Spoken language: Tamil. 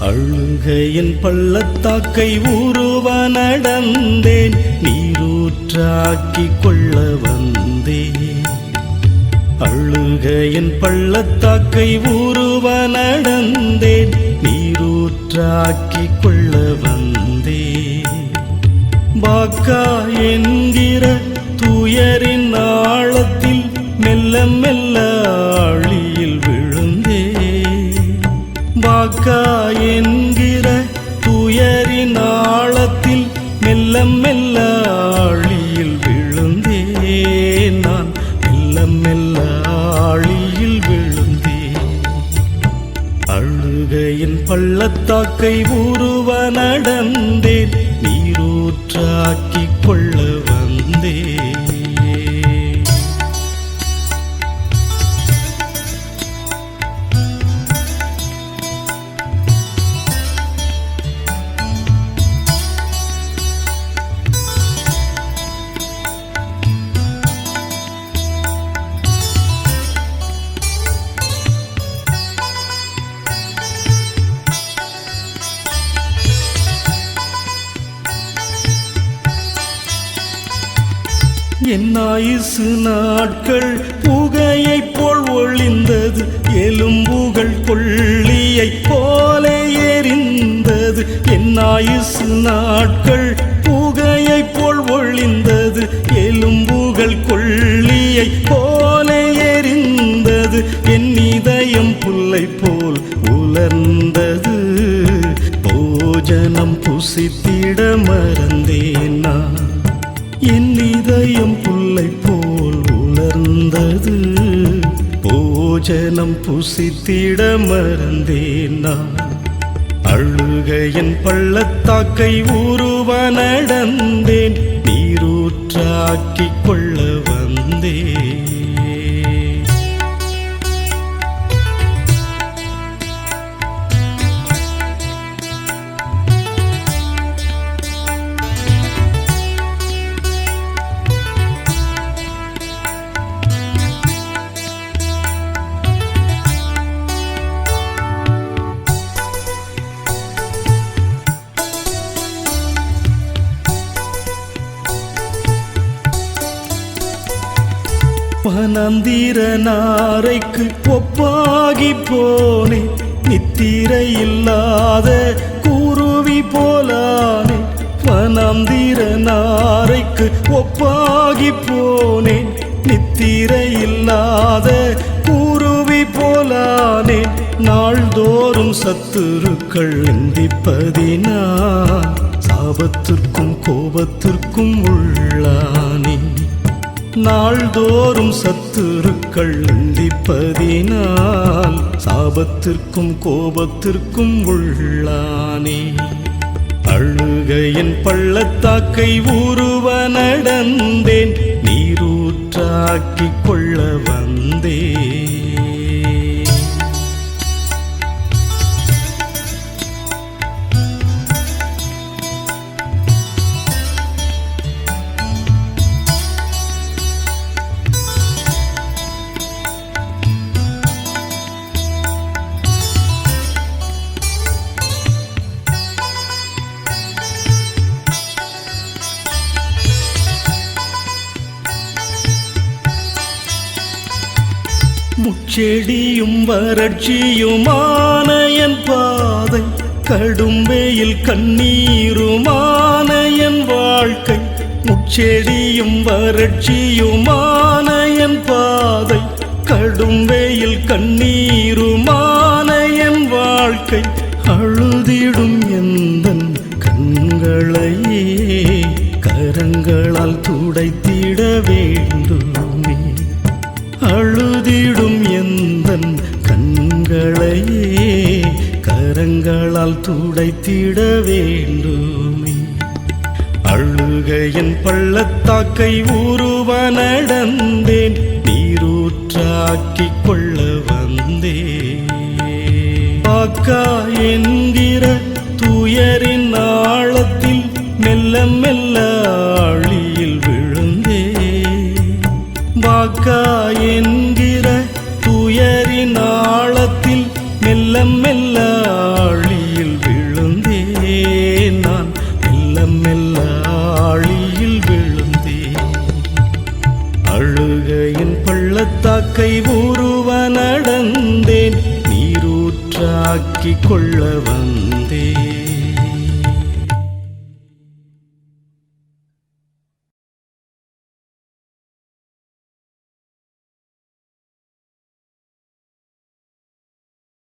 அழுகையின் பள்ளத்தாக்கை உருவ நடந்தேன் நீரூற்றாக்கி கொள்ள வந்தேன். அழுகையின் பள்ளத்தாக்கை உருவ நடந்தேன் நீரூற்றாக்கி கொள்ள வந்தேன். பாக்கா என்கிற துயரின் ஆழத்தில் மெல்ல மெல்ல ஆழியில் விழுந்தே பாக்கா அழுகையின் பள்ளத்தாக்கை உருவ நடந்தேன் நீரூற்றாக்கிக் கொள்ள வந்தேன். என் ஆயுசு நாட்கள் புகையைப் போல் ஒளிந்தது எலும்புகள் கொள்ளியைப் போல எரிந்தது. என் ஆயுசு நாட்கள் புகையைப் போல் ஒளிந்தது எலும்புகள் கொள்ளியைப் போல எரிந்தது. என் இதயம் புல்லை போல் உலர்ந்தது போஜனம் புசித்திட மறந்தேன் நான். என் இதயம் புல்லை போல் உணர்ந்தது போஜனம் புசித்திட மறந்தேன் நான். அழுகையின் பள்ளத்தாக்கை உருவ நடந்தேன் நீரூற்றாக்கிக் கொள்ள வந்தேன். பனந்திர நாரைக்கு ஒப்பாகி போனே நித்திரை இல்லாத குருவி போலானே பனந்திர நாரைக்கு ஒப்பாகி போனேன் நித்திரை இல்லாத குருவி போலானே நாள்தோறும் சத்துருக்கள் எந்திப்பதினா சாபத்திற்கும் கோபத்திற்கும் உள்ளானே. நாள்தோறும் சத்துருக்கள் நிந்திப்பதினால் சாபத்திற்கும் கோபத்திற்கும் உள்ளானே. அழுகையின் பள்ளத்தாக்கை உருவ நடந்தேன் நீரூற்றாக்கிக் கொள்ள வந்தேன். செடியும் வறட்சியுமான என் பாதை கடும்பேயில் கண்ணீருமான என் வாழ்க்கை. முச்செடியும் வறட்சியுமான என் பாதை கடும்பேயில் கண்ணீருமான என் வாழ்க்கை. அழுதிடும் எந்த கண்களையே கரங்களால் துடைத்திட வேண்டும். துடைத்திட வேண்டுமே. அழுகையின் பள்ளத்தாக்கை உருவ நடந்தேன் நீரூற்றாக்கிக் கொள்ள வந்தேன். பாக்கா என்கிற துயரின் ஆழத்தில் மெல்ல மெல்ல ஆழியில் விழுந்தே பாக்கா கொள்ள வந்த